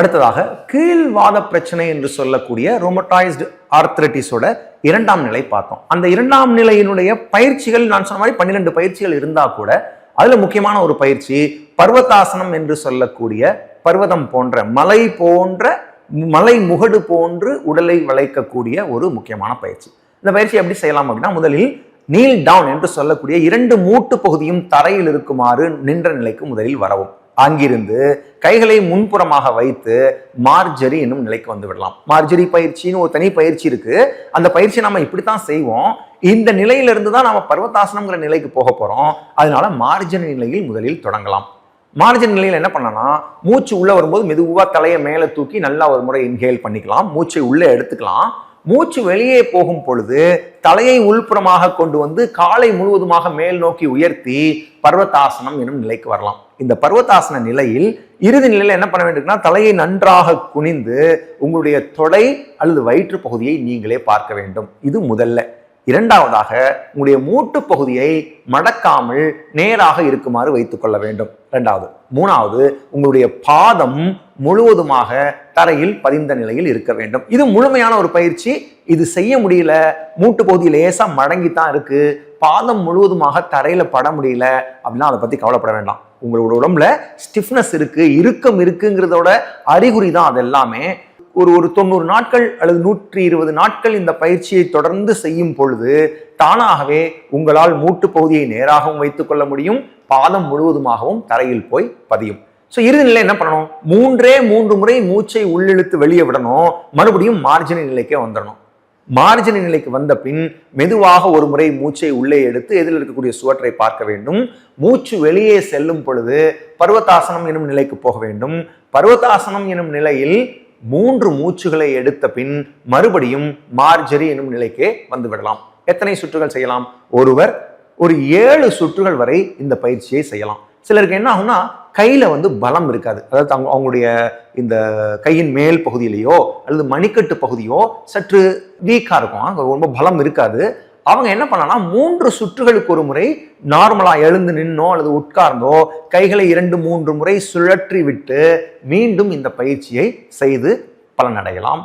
அடுத்ததாக கீழ்வாத பிரச்சனை என்று சொல்லக்கூடிய ரோமட்டாய்ஸ்டு ஆர்த்ரட்டிஸோட இரண்டாம் நிலை பார்த்தோம். அந்த இரண்டாம் நிலையினுடைய பயிற்சிகள் நான் சொன்ன மாதிரி பன்னிரெண்டு பயிற்சிகள் இருந்தால் கூட அதில் முக்கியமான ஒரு பயிற்சி பர்வதாசனம் என்று சொல்லக்கூடிய பர்வதம் போன்ற மலை போன்ற மலை முகடு போன்று உடலை வளைக்கக்கூடிய ஒரு முக்கியமான பயிற்சி. இந்த பயிற்சி எப்படி செய்யலாம் அப்படின்னா முதலில் நீல் டவுன் என்று சொல்லக்கூடிய இரண்டு மூட்டு பகுதியும் தரையில் இருக்குமாறு நின்ற நிலைக்கு முதலில் வரவும். அங்கிருந்து கைகளை முன்புறமாக வைத்து மார்ஜரி என்னும் நிலைக்கு வந்து விடலாம். மார்ஜரி பயிற்சின்னு ஒரு தனி பயிற்சி இருக்கு. அந்த பயிற்சி நம்ம இப்படித்தான் செய்வோம். இந்த நிலையிலிருந்து தான் நம்ம பர்வதாசனம்ங்கிற நிலைக்கு போக போறோம். அதனால மார்ஜரி நிலையில் முதலில் தொடங்கலாம். மார்ஜின் நிலையில் என்ன பண்ணலாம் மூச்சு உள்ள வரும்போது மெதுவாக தலையை மேலே தூக்கி நல்லா ஒரு முறை இன்ஹேல் பண்ணிக்கலாம். மூச்சை உள்ளே எடுத்துக்கலாம். மூச்சு வெளியே போகும் பொழுது தலையை உள்புறமாக கொண்டு வந்து காலை முழுவதுமாக மேல் நோக்கி உயர்த்தி பர்வதாசனம் எனும் நிலைக்கு வரலாம். இந்த பர்வத்தாசன நிலையில் இறுதி நிலையில் என்ன பண்ண வேண்டும்னா தலையை நன்றாக குனிந்து உங்களுடைய தொடை அல்லது வயிற்று பகுதியை நீங்களே பார்க்க வேண்டும். இது முதல்ல. இரண்டாவதாக உங்களுடைய மூட்டு பகுதியை மடக்காமல் நேராக இருக்குமாறு வைத்துக் கொள்ள வேண்டும். இரண்டாவது. மூணாவது உங்களுடைய பாதம் முழுவதுமாக தரையில் பதிந்த நிலையில் இருக்க வேண்டும். இது முழுமையான ஒரு பயிற்சி. இது செய்ய முடியல. மூட்டு பகுதி லேசா மடங்கி தான் இருக்கு. பாதம் முழுவதுமாக தரையில பட முடியல அப்படின்னா அதை பத்தி கவலைப்பட வேண்டாம். உங்களோட உடம்புல ஸ்டிஃப்னஸ் இருக்கு இறுக்கம் இருக்குங்கிறதோட அறிகுறி தான் அது எல்லாமே ஒரு ஒரு தொண்ணூறு நாட்கள் அல்லது நூற்றி இருபது நாட்கள் இந்த பயிற்சியை தொடர்ந்து செய்யும் பொழுது தானாகவே உங்களால் மூட்டு பகுதியை நேராகவும் வைத்துக் கொள்ள முடியும். பாதம் முழுவதுமாகவும் தரையில் போய் பதியும். ஸோ இறுதி நிலை என்ன பண்ணணும்? மூன்றே மூன்று முறை மூச்சை உள்ளிழுத்து வெளியே விடணும். மறுபடியும் மார்ஜினி நிலைக்கே வந்துடணும் மார்ஜினி நிலைக்கு வந்த பின் மெதுவாக ஒரு முறை மூச்சை உள்ளே எடுத்து எதில் இருக்கக்கூடிய சுவற்றை பார்க்க வேண்டும். மூச்சு வெளியே செல்லும் பொழுது பர்வதாசனம் எனும் நிலைக்கு போக வேண்டும். பர்வதாசனம் எனும் நிலையில் மூன்று மூச்சுகளை எடுத்த பின் மறுபடியும் மார்ஜரி என்னும் நிலைக்கு வந்துவிடலாம் எத்தனை சுற்றுகள் செய்யலாம்? ஒருவர் ஒரு ஏழு சுற்றுகள் வரை இந்த பயிற்சியை செய்யலாம். சிலருக்கு என்ன ஆகும்னா கையில வந்து பலம் இருக்காது. அதாவது அவங்க அவங்களுடைய இந்த கையின் மேல் பகுதியிலேயோ அல்லது மணிக்கட்டு பகுதியோ சற்று வீக்காக இருக்கும். ரொம்ப பலம் இருக்காது. அவங்க என்ன பண்ணலாம் மூன்று சுற்றுகளுக்கு ஒரு முறை நார்மலாக எழுந்து நின்னோ அல்லது உட்கார்ந்தோ கைகளை இரண்டு மூன்று முறை சுழற்றி விட்டு மீண்டும் இந்த பயிற்சியை செய்து பலனடையலாம்.